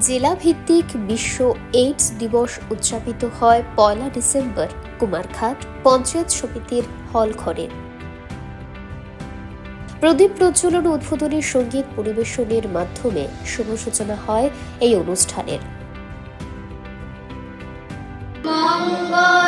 জেলা ভিত্তিক বিশ্ব এইডস দিবস উদযাপিত হয় পয়লা ডিসেম্বর, কুমারঘাট পঞ্চায়েত সমিতির হল ঘরে। প্রদীপ প্রজ্বলন উদ্বোধনের উদ্বোধনী সংগীত পরিবেশনের মাধ্যমে শুভ সূচনা হয় এই অনুষ্ঠানের। মঙ্গল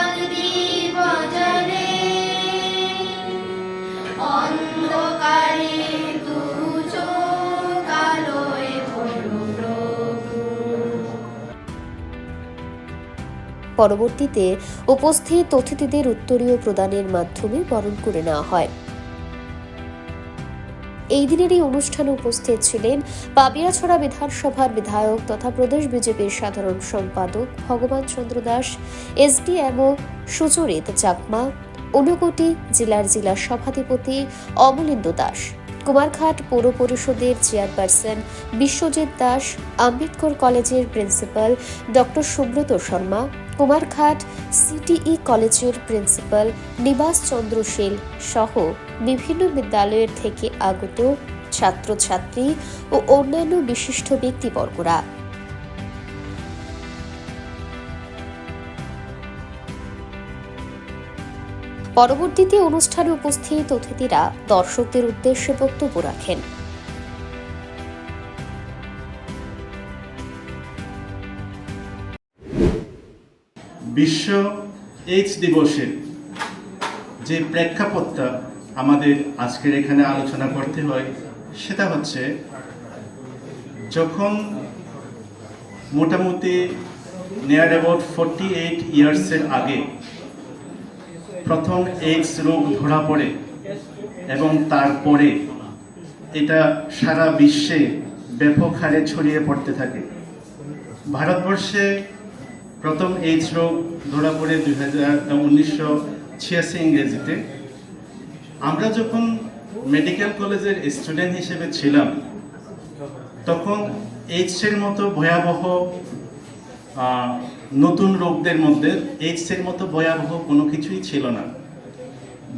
পরবর্তীতে উপস্থিত অতিথিদের উত্তরীয় প্রদানের মাধ্যমে বরণ করে নেওয়া হয়। এই দিনের এই অনুষ্ঠানে উপস্থিত ছিলেন পাবিয়াছড়া বিধানসভার বিধায়ক তথা প্রদেশ বিজেপির সাধারণ সম্পাদক ভগবান চন্দ্র দাস, এসডিএমও সুচরিত চাকমা, ঊনকোটি জেলার জেলা সভাধিপতি অমলেন্দু দাস, কুমারঘাট পৌর পরিষদের চেয়ারপারসন বিশ্বজিৎ দাস, আম্বেদকর কলেজের principal doctor Subrata Sharma Kumarghat CTE কলেজের প্রিন্সিপাল নিবাস চন্দ্র শীল সহ বিভিন্ন বিদ্যালয়ের থেকে আগত ছাত্রছাত্রী ও অন্যান্য বিশিষ্ট ব্যক্তিবর্গরা। পরবর্তীতে অনুষ্ঠানে উপস্থিত অতিথিরা দর্শকদের উদ্দেশ্যে বক্তব্য রাখেন। বিশ্ব এইডস দিবসের যে প্রেক্ষাপটটা আমাদের আজকের এখানে আলোচনা করতে হয়, সেটা হচ্ছে যখন মোটামুটি নিয়ার অ্যাবাউট ফোরটি এইট ইয়ার্সের আগে প্রথম এইডস রোগ ধরা পড়ে এবং তারপরে এটা সারা বিশ্বে ব্যাপক হারে ছড়িয়ে পড়তে থাকে। ভারতবর্ষে প্রথম এইডস রোগ ধরা পড়ে দুই হাজার উনিশশো ছিয়াশি ইংরেজিতে। আমরা যখন মেডিকেল কলেজের স্টুডেন্ট হিসেবে ছিলাম, তখন এইডসের মতো ভয়াবহ নতুন রোগদের মধ্যে এইডসের মতো ভয়াবহ কোনো কিছুই ছিল না।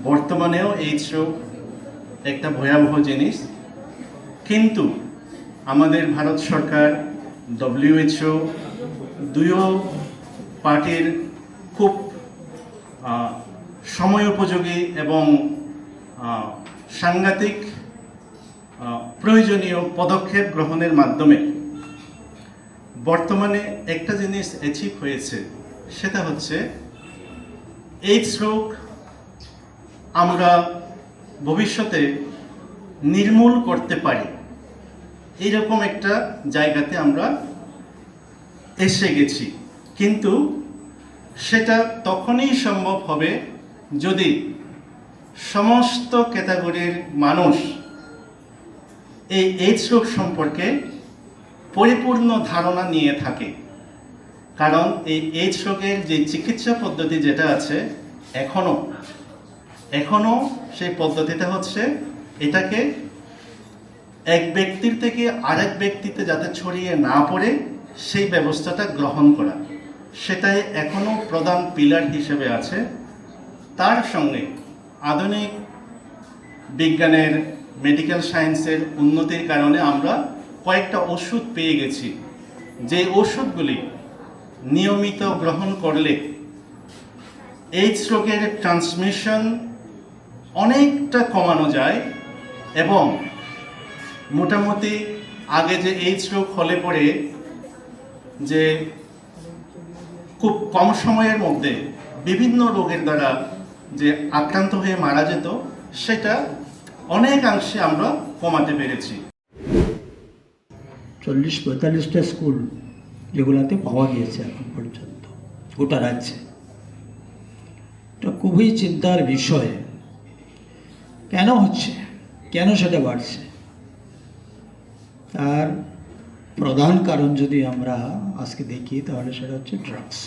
বর্তমানেও এইডস রোগ একটা ভয়াবহ জিনিস। কিন্তু আমাদের ভারত সরকার ডব্লিউএইচও দুইও পার্টির খুব সময় উপযোগী এবং সাংঘাতিক প্রয়োজনীয় পদক্ষেপ গ্রহণের মাধ্যমে বর্তমানে একটা জিনিস অ্যাচিভ হয়েছে, সেটা হচ্ছে এইডস রোগ আমরা ভবিষ্যতে নির্মূল করতে পারি। এইরকম একটা জায়গাতে আমরা এসে গেছি। কিন্তু সেটা তখনই সম্ভব হবে যদি সমস্ত ক্যাটাগরির মানুষ এই এইডস রোগ সম্পর্কে পরিপূর্ণ ধারণা নিয়ে থাকে। কারণ এই এইডস রোগের যে চিকিৎসা পদ্ধতি যেটা আছে এখনও এখনও সেই পদ্ধতিটা হচ্ছে এটাকে এক ব্যক্তির থেকে আরেক ব্যক্তিতে যাতে ছড়িয়ে না পড়ে, সেই ব্যবস্থাটা গ্রহণ করা। সেটাই এখনও প্রধান পিলার হিসেবে আছে। তার সঙ্গে আধুনিক বিজ্ঞানের মেডিকেল সায়েন্সের উন্নতির কারণে আমরা কয়েকটা ওষুধ পেয়ে গেছি। যে ওষুধগুলি নিয়মিত গ্রহণ করলে এইডস রোগের ট্রান্সমিশন অনেকটা কমানো যায় এবং মোটামুটি আগে যে এইডস রোগ হলে পরে যে খুব কম সময়ের মধ্যে বিভিন্ন রোগের দ্বারা যে আক্রান্ত হয়ে মারা যেত, সেটা অনেকাংশে আমরা কমাতে পেরেছি। চল্লিশ পঁয়তাল্লিশটা স্কুল যেগুলোতে পাওয়া গিয়েছে এখন পর্যন্ত, গোটা রাজ্যে। এটা খুবই চিন্তার বিষয়। কেন হচ্ছে? কেন সেটা বাড়ছে? তার প্রধান কারণ যদি আমরা আজকে দেখি, তাহলে সেটা হচ্ছে ড্রাগস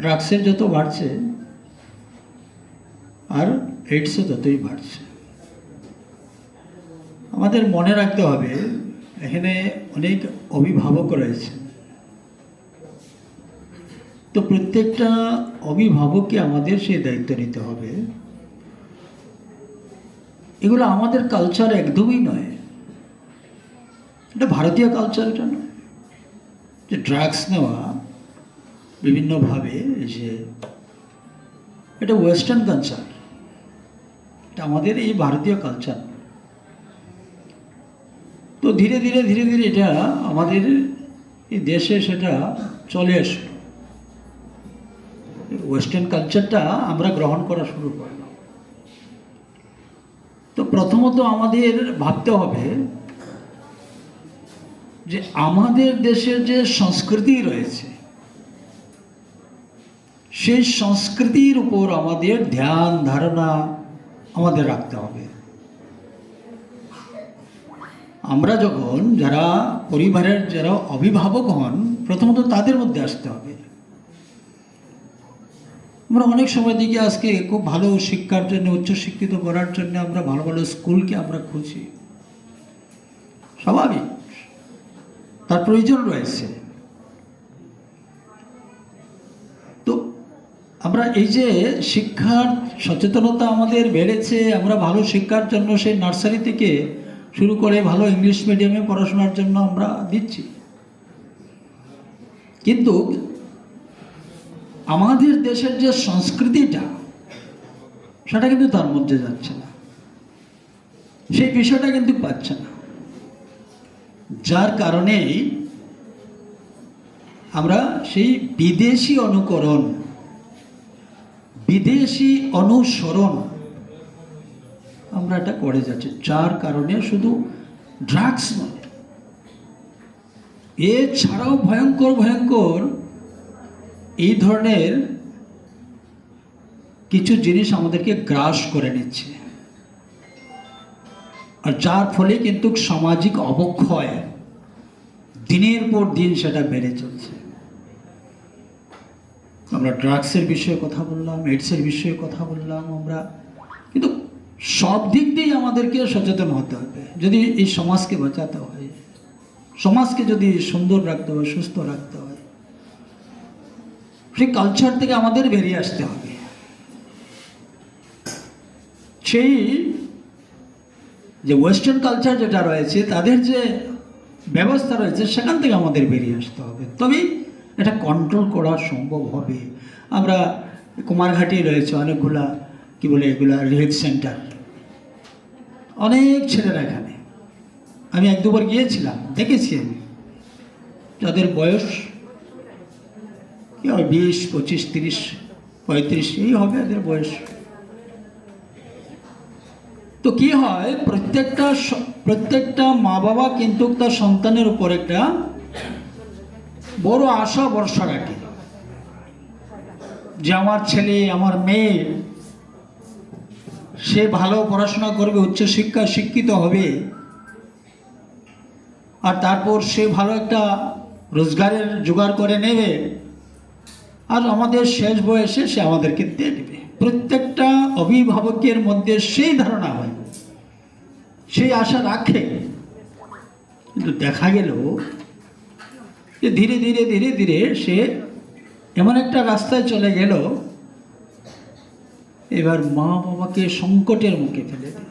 ড্রাগসের যত বাড়ছে, আর এইডসও ততই বাড়ছে। আমাদের মনে রাখতে হবে, এখানে অনেক অভিভাবক রয়েছে। তো প্রত্যেকটা অভিভাবককে আমাদের সেই দায়িত্ব নিতে হবে। এগুলো আমাদের কালচার একদমই নয়। এটা ভারতীয় কালচার এটা নয় যে ড্রাগস নেওয়া, বিভিন্নভাবে যে এটা ওয়েস্টার্ন কালচার এটা আমাদের এই ভারতীয় কালচার তো ধীরে ধীরে ধীরে ধীরে এটা আমাদের এই দেশে সেটা চলে আসলো। ওয়েস্টার্ন কালচারটা আমরা গ্রহণ করা শুরু করলাম। তো প্রথমত আমাদের ভাবতে হবে যে আমাদের দেশের যে সংস্কৃতি রয়েছে, সেই সংস্কৃতির উপর আমাদের ধ্যান, ধারণা আমাদের রাখতে হবে। আমরা যখন যারা পরিবারের যারা অভিভাবক হন, প্রথমত তাদের মধ্যে আসতে হবে। আমরা অনেক সময় দেখি আজকে খুব ভালো শিক্ষার জন্য, উচ্চশিক্ষিত করার জন্য আমরা ভালো ভালো স্কুলকে আমরা খুঁজি। স্বাভাবিক। তার প্রয়োজন রয়েছে। তো আমরা এই যে শিক্ষার সচেতনতা আমাদের বেড়েছে, আমরা ভালো শিক্ষার জন্য সেই নার্সারি থেকে শুরু করে ভালো ইংলিশ মিডিয়ামে পড়াশোনার জন্য আমরা দিচ্ছি। কিন্তু আমাদের দেশের যে সংস্কৃতিটা, সেটা কিন্তু তার মধ্যে যাচ্ছে না। সেই বিষয়টা কিন্তু পাচ্ছে না। যার কারণেই আমরা সেই বিদেশি অনুকরণ, বিদেশি অনুসরণ আমরা এটা করে যাচ্ছি। যার কারণে শুধু ড্রাগস নয়, এছাড়াও ভয়ঙ্কর ভয়ঙ্কর এই ধরনের কিছু জিনিস আমাদেরকে গ্রাস করে নিচ্ছে। আর যার ফলে কিন্তু সামাজিক অবক্ষয় দিনের পর দিন সেটা বেড়ে চলছে। আমরা ড্রাগসের বিষয়ে কথা বললাম, এইডসের বিষয়ে কথা বললাম, আমরা কিন্তু সব দিক দিয়েই আমাদেরকে সচেতন হতে হবে। যদি এই সমাজকে বাঁচাতে হয়, সমাজকে যদি সুন্দর রাখতে হয়, সুস্থ রাখতে হয়, সেই কালচার থেকে আমাদের বেরিয়ে আসতে হবে। সেই যে ওয়েস্টার্ন কালচার যেটা রয়েছে, তাদের যে ব্যবস্থা রয়েছে, সেখান থেকে আমাদের বেরিয়ে আসতে হবে। তবেই এটা কন্ট্রোল করা সম্ভব হবে। আমরা কুমারঘাটি রয়েছে অনেকগুলা, কি বলে এগুলা রিহেলথ সেন্টার অনেক ছেলেরা এখানে। আমি এক দুবার গিয়েছিলাম, দেখেছি আমি। যাদের বয়স, কি হবে বিশ, পঁচিশ, তিরিশ, পঁয়ত্রিশ, এই হবে এদের বয়স। তো কি হয়? প্রত্যেকটা প্রত্যেকটা মা বাবা কিন্তু তার সন্তানের উপর একটা বড় আশা ভরসা রাখে। যে আমার ছেলে, আমার মেয়ে, সে ভালো পড়াশোনা করবে উচ্চশিক্ষা শিক্ষিত হবে, আর তারপর সে ভালো একটা রোজগারের জোগাড় করে নেবে, আর আমাদের শেষ বয়সে সে আমাদেরকে দেখবে প্রত্যেকটা অভিভাবকের মধ্যে সেই ধারণা হয়। সেই আশা রাখে। কিন্তু দেখা গেল যে ধীরে ধীরে ধীরে ধীরে সে এমন একটা রাস্তায় চলে গেল। এবার মা বাবাকে সংকটের মুখে ফেলে দিল।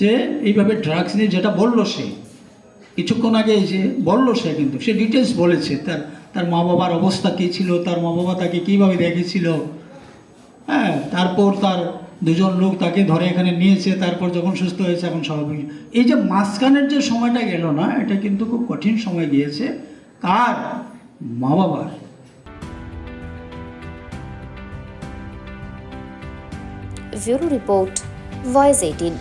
যে এইভাবে ড্রাগস নিয়ে যেটা বলল সে, কিছুক্ষণ আগে যে বলল সে কিন্তু, সে ডিটেলস বলেছে। তার তার মা বাবার অবস্থা কী ছিল, তার মা বাবা তাকে কীভাবে দেখেছিল হ্যাঁ তারপর তার দুজন লোক তাকে ধরে এখানে নিয়েছে, তারপর যখন সুস্থ হয়েছে, এখন স্বাভাবিক। এই যে মাঝখানের যে সময়টা গেল না, এটা কিন্তু খুব কঠিন সময় গিয়েছে। কার? মা বাবার ব্যুরো রিপোর্ট, ভয়েস এইটিন।